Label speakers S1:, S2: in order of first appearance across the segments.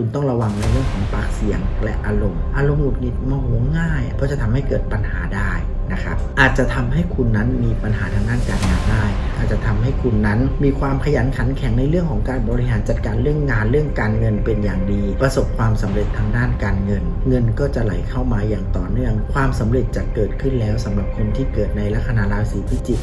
S1: คุณต้องระวังในเรื่องของปากเสียงและอารมณ์ อารมณ์หงุดหงิดโมโหง่าย ก็จะทำให้เกิดปัญหาได้นะครับ อาจจะทำให้คุณนั้นมีปัญหาทางด้านการงานได้ อาจจะทำให้คุณนั้นมีความขยันขันแข็งในเรื่องของการบริหารจัดการเรื่องงานเรื่องการเงินเป็นอย่างดี ประสบความสำเร็จทางด้านการเงิน เงินก็จะไหลเข้ามาอย่างต่อเนื่อง ความสำเร็จจะเกิดขึ้นแล้วสำหรับคนที่เกิดในลัคนาราศีพิจิก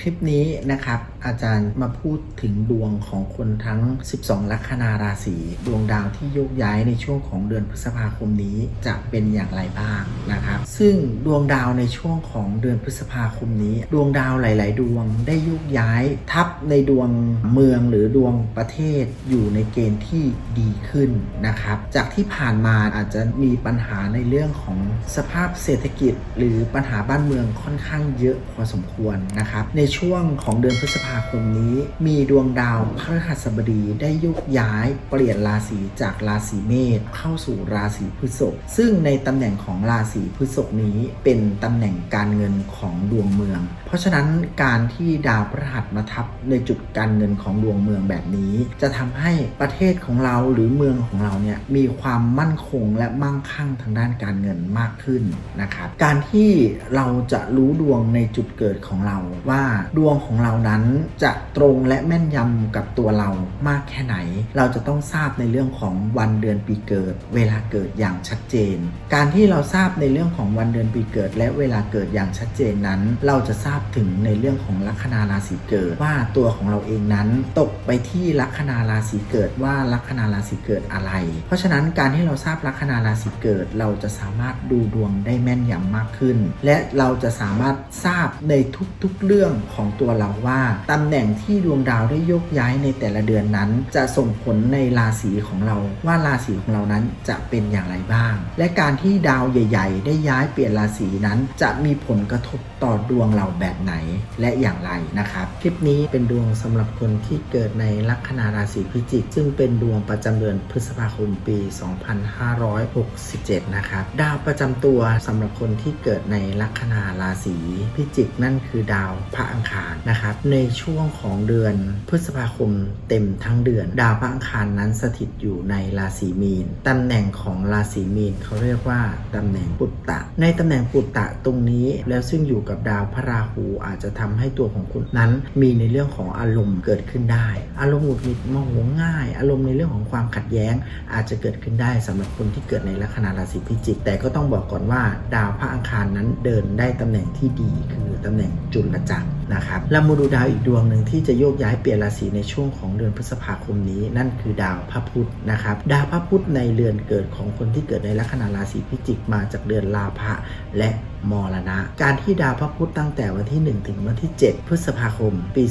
S1: คลิปนี้นะครับอาจารย์มาพูดถึงดวงของคนทั้ง 12 ลัคนาราศีดวงดาวที่โยกย้ายในช่วงของเดือนพฤษภาคมนี้จะเป็นอย่างไรบ้างนะครับ ซึ่งดวงดาวในช่วงของเดือนพฤษภาคมนี้ ดวงดาวหลาย ๆ ดวงได้โยกย้ายทับในดวงเมืองหรือดวงประเทศอยู่ในเกณฑ์ที่ดีขึ้นนะครับ จากที่ผ่านมาอาจจะมีปัญหาในเรื่องของสภาพเศรษฐกิจ หรือปัญหาบ้านเมืองค่อนข้างเยอะพอสมควรนะครับ ในช่วงของเดือนพฤษภาคมนี้มีดวงดาวพฤหัสบดีได้ยกย้ายเปลี่ยนราศีจากราศีเมษเข้าสู่ราศีพฤษภซึ่งในตำแหน่งของราศีพฤษภนี้เป็นตำแหน่งการเงินของดวงเมือง เพราะฉะนั้นการที่ดาวพฤหัสมาทับในจุดการเงินของดวงเมืองแบบนี้ จะทำให้ประเทศของเราหรือเมืองของเราเนี่ยมีความมั่นคงและมั่งคั่งทางด้านการเงินมากขึ้นนะครับการที่เราจะรู้ดวงในจุดเกิดของเราว่าดวงของเรานั้นจะตรงและแม่นยำกับตัวเรามากแค่ไหน เราจะต้องทราบในเรื่องของวันเดือนปีเกิด เวลาเกิดอย่างชัดเจน การที่เราทราบในเรื่องของวันเดือนปีเกิด และเวลาเกิดอย่างชัดเจนนั้น เราจะทราบถึงในเรื่องของลัคนาราศีเกิด ว่าตัวของเราเองนั้น ตกไปที่ลัคนาราศีเกิดว่าลัคนาราศีเกิดอะไร เพราะฉะนั้นการที่เราทราบลัคนาราศีเกิด เราจะสามารถดูดวงได้แม่นยำมากขึ้น และเราจะสามารถทราบในทุกๆเรื่องของตัวเราว่าตำแหน่งที่ดวงดาวได้โยกย้ายในแต่ละเดือนนั้น จะส่งผลในราศีของเราว่าราศีของเรานั้นจะเป็นอย่างไรบ้าง และการที่ดาวใหญ่ ๆ ได้ย้ายเปลี่ยนราศีนั้น จะมีผลกระทบ ต่อดวงเราแบบไหนและอย่างไรนะครับ คลิปนี้เป็นดวงสำหรับคนที่เกิดในลัคนาราศีพิจิก ซึ่งเป็นดวงประจำเดือนพฤษภาคมปี 2567 นะครับ ดาวประจำตัวสำหรับคนที่เกิดในลัคนาราศีพิจิกนั่นคือดาวพระอังคารนะครับ ในช่วงของเดือนพฤษภาคมเต็มทั้งเดือน ดาวพระอังคารนั้นสถิตอยู่ในราศีมีนตำแหน่งของราศีมีนเขาเรียกว่าตำแหน่งปุตตะ ในตำแหน่งปุตตะตรงนี้แล้วซึ่งอยู่กับดาวพระราหูอาจจะทำให้ตัวของคุณนั้น มีในเรื่องของอารมณ์เกิดขึ้นได้ อารมณ์หงุดหงิดโมโหง่าย อารมณ์ในเรื่องของความขัดแย้ง อาจจะเกิดขึ้นได้สำหรับคนที่เกิดในลัคนาราศีพิจิก แต่ก็ต้องบอกก่อนว่า ดาวพระอังคารนั้นเดินได้ตำแหน่งที่ดีคือตำแหน่งจุลจักร นะครับเรามาดูดาวอีกดวงหนึ่งที่จะโยกย้ายเปลี่ยนราศีในช่วงของเดือนพฤษภาคมนี้ นั่นคือดาวพระพุธนะครับ ดาวพระพุธในเรือนเกิดของคนที่เกิดในลัคนาราศีพิจิกมาจากเดือนลาภะและมรณะ การที่ดาวพระพุธตั้งแต่วันที่ 1 ถึงวันที่ 7 พฤษภาคม ปี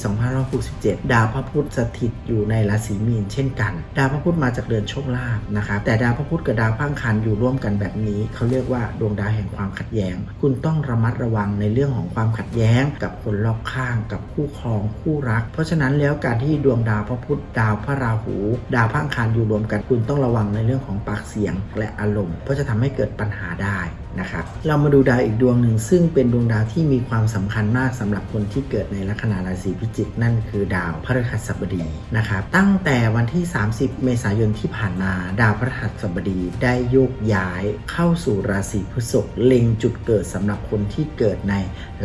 S1: 2567 ดาวพระพุธสถิตอยู่ในราศีมีนเช่นกัน ดาวพระพุธมาจากเดือนโชคลาภนะครับแต่ดาวพระพุธกับดาวพังคารอยู่ร่วมกันแบบนี้เขาเรียกว่าดวงดาวแห่งความขัดแย้ง คุณต้องระมัดระวังในเรื่องของความขัดแย้งกับคนรอบข้างกับคู่ครองคู่รัก เพราะฉะนั้นแล้วการที่ดวงดาวพระพุธดาวพระราหู ดาวพระอังคารอยู่รวมกันคุณต้องระวังในเรื่องของปากเสียงและอารมณ์ เพราะจะทำให้เกิดปัญหาได้ นะครับเรามาดูดาวอีกดวงหนึ่ง ซึ่งเป็นดวงดาวที่มีความสำคัญมากสำหรับคนที่เกิดในลัคนาราศีพิจิกนั่นคือดาวพฤหัสบดีนะครับตั้งแต่วันที่ 30 เมษายนที่ผ่านมาดาวพฤหัสบดีได้โยกย้ายเข้าสู่ราศีพฤษภเล็งจุดเกิดสำหรับคนที่เกิดใน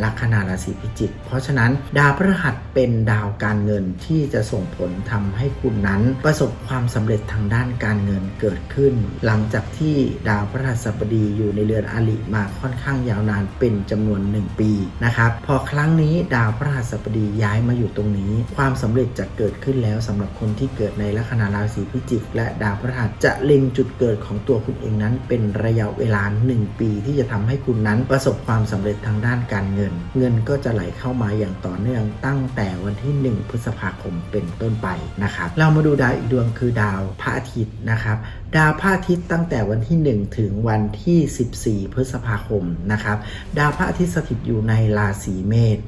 S1: ลัคนาราศีพิจิกเพราะฉะนั้นดาวพฤหัสเป็นดาวการเงินที่จะส่งผลทำให้คุณนั้น ประสบความสำเร็จทางด้านการเงินเกิดขึ้น หลังจากที่ดาวพฤหัสบดีอยู่ในเรือนอลิมาค่อนข้างยาวนานเป็นจำนวน 1 ปีนะครับพอครั้งนี้ดาวพฤหัสบดีย้ายมาอยู่ตรงนี้ ความสำเร็จจะเกิดขึ้นแล้วสำหรับคนที่เกิดในลัคนาราศีพิจิก และดาวพฤหัสจะเล็งจุดเกิดของตัวคุณเองนั้นเป็นระยะเวลา 1 ปี ที่จะทำให้คุณนั้นประสบความสำเร็จทางด้านการเงิน เงินก็จะไหลเข้ามาอย่างต่อเนื่องตั้งแต่วันที่ 1 พฤษภาคมเป็นต้นไปนะครับเรามาดูดาวอีกดวงคือดาวพระอาทิตย์นะครับ ดาวพระอาทิตย์ตั้งแต่วันที่ 1 ถึงวันที่ 14 พฤษภาคมนะครับ ดาวพระอาทิตย์สถิตอยู่ในราศีเมษ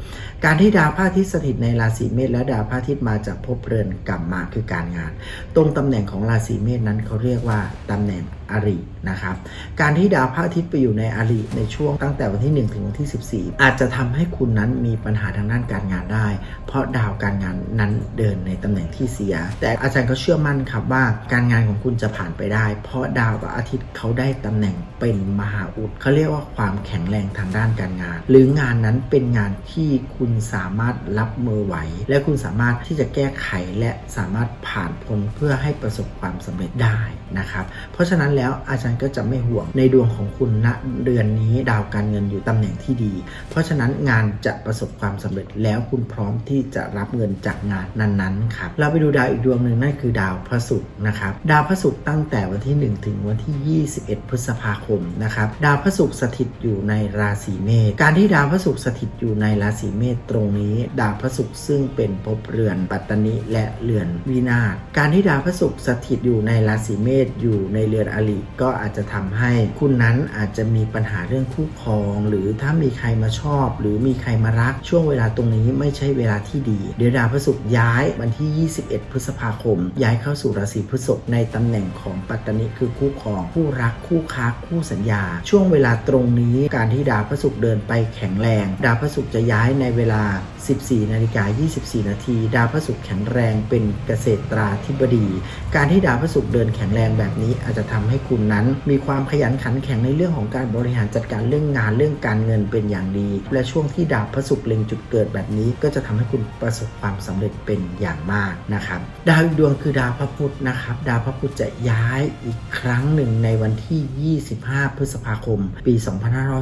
S1: การที่ดาวพระอาทิตย์สถิตในราศีเมษและดาวพระอาทิตย์มาจากภพเรือนกลับมาคือการงาน ตรงตำแหน่งของราศีเมษนั้นเขาเรียกว่าตำแหน่งอรินะครับ การที่ดาวพระอาทิตย์ไปอยู่ในอริในช่วงตั้งแต่วันที่ 1 ถึงวันที่ 14 อาจจะทำให้คุณนั้นมีปัญหาทางด้านการงานได้ เพราะดาวการงานนั้นเดินในตำแหน่งที่เสีย แต่อาจารย์ก็เชื่อมั่นครับว่าการงานของคุณจะผ่านไปได้ เพราะดาวพระอาทิตย์เขาได้ตำแหน่งเป็นมหาอุดเขาเรียกว่าความแข็งแรงทางด้านการงาน หรืองานนั้นเป็นงานที่คุณสามารถรับมือไหว และคุณสามารถที่จะแก้ไขและสามารถผ่านพ้นเพื่อให้ประสบความสำเร็จได้นะครับ เพราะฉะนั้นแล้วอาจารย์ก็จะไม่ห่วงในดวงของคุณณเดือนนี้ดาวการเงินอยู่ตำแหน่งที่ดี เพราะฉะนั้นงานจะประสบความสำเร็จแล้วคุณพร้อมที่จะรับเงินจากงานนั้นๆครับเราไปดูดาวอีกดวงหนึ่งนั่นคือดาวพระศุกร์นะครับดาวพระศุกร์ตั้งแต่วันที่ 1 ถึงวันที่ 21 พฤษภาคมนะครับดาวพระศุกร์สถิตอยู่ในราศีเมษการที่ดาวพระศุกร์สถิตอยู่ในราศีเมษตรงนี้ ดาวพระศุกร์ซึ่งเป็นภพเรือนปัตตนิและเรือนวินาศการที่ดาวพระศุกร์สถิตอยู่ในราศีเมษอยู่ในเรือนอริก็อาจจะทำให้คุณนั้นอาจจะมีปัญหาเรื่องคู่ครอง หรือถ้ามีใครมาชอบ หรือมีใครมารักช่วงเวลาตรงนี้ไม่ใช่เวลาที่ดี เดี๋ยวดาวพระศุกร์ย้ายวันที่ 21 พฤษภาคม ย้ายเข้าสู่ราศีพฤษภในตำแหน่งของปัตตานิคือคู่ครอง คู่รักคู่ค้าคู่สัญญา ช่วงเวลาตรงนี้การที่ดาวพระศุกร์เดินไปแข็งแรง ดาวพระศุกร์จะย้ายในเวลา 14 นาฬิกา 24 นาที ดาวพระศุกร์แข็งแรงเป็นเกษตราธิบดี การที่ดาวพระศุกร์เดินแข็งแรงแบบนี้อาจจะทำให้คุณนั้น มีความขยันขันแข็งในเรื่องของการบริหารจัดการเรื่องงานเรื่องการเงินเป็นอย่างดี และช่วงที่ดาวพระศุกร์เล็งจุดเกิดแบบนี้ ก็จะทำให้คุณประสบความสำเร็จเป็นอย่างมากนะครับ ดาวอีกดวงคือดาวพระพุธนะครับ ดาวพระพุธจะย้ายอีกครั้งหนึ่งในวันที่ 25 พฤษภาคม ปี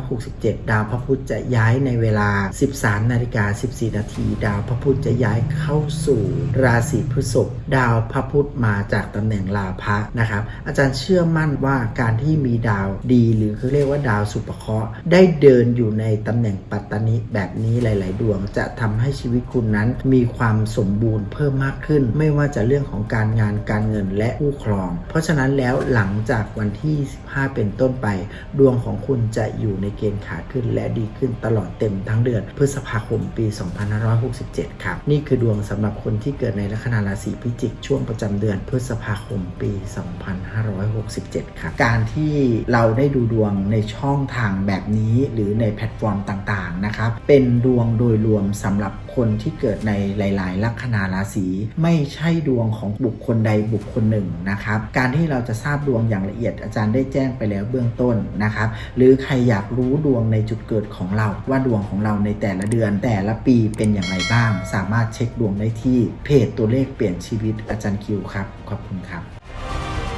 S1: 2567 ดาวพระพุธจะย้ายในเวลา 13 นาฬิกา 14 นาที ดาวพระพุธจะย้ายเข้าสู่ราศีพฤษภดาวพระพุธมาจากตำแหน่งลาภะนะครับ อาจารย์เชื่อมั่นว่าการที่มีดาวดี หรือเขาเรียกว่าดาวสุปเคราะห์ได้เดินอยู่ในตำแหน่งปัตตานิแบบนี้หลาย ๆ ดวง จะทำให้ชีวิตคุณนั้นมีความสมบูรณ์เพิ่มมากขึ้น ไม่ว่าจะเรื่องของการงานการเงินและคู่ครอง เพราะฉะนั้นแล้วหลังจากวันที่ 15 เป็นต้นไป ดวงของคุณจะอยู่ในเกณฑ์ขาขึ้น และดีขึ้นตลอดเต็มทั้งเดือน พฤษภาคมปี 2567 ครับ นี่คือดวงสำหรับคนที่เกิดในลัคนาราศีพิจิกช่วงประจำเดือน พฤษภาคมปี 2567ครับ การที่เราได้ดูดวงในช่องทางแบบนี้หรือในแพลตฟอร์มต่างๆนะครับ เป็นดวงโดยรวมสำหรับคนที่เกิดในหลาย ๆ ลัคนาราศีไม่ใช่ดวงของบุคคลใดบุคคลหนึ่งนะครับ การที่เราจะทราบดวงอย่างละเอียดอาจารย์ได้แจ้งไปแล้วเบื้องต้นนะครับ หรือใครอยากรู้ดวงในจุดเกิดของเราว่าดวงของเราในแต่ละเดือนแต่ละปีเป็นอย่างไรบ้าง สามารถเช็คดวงได้ที่เพจตัวเลขเปลี่ยนชีวิตอาจารย์คิวครับ ขอบคุณครับ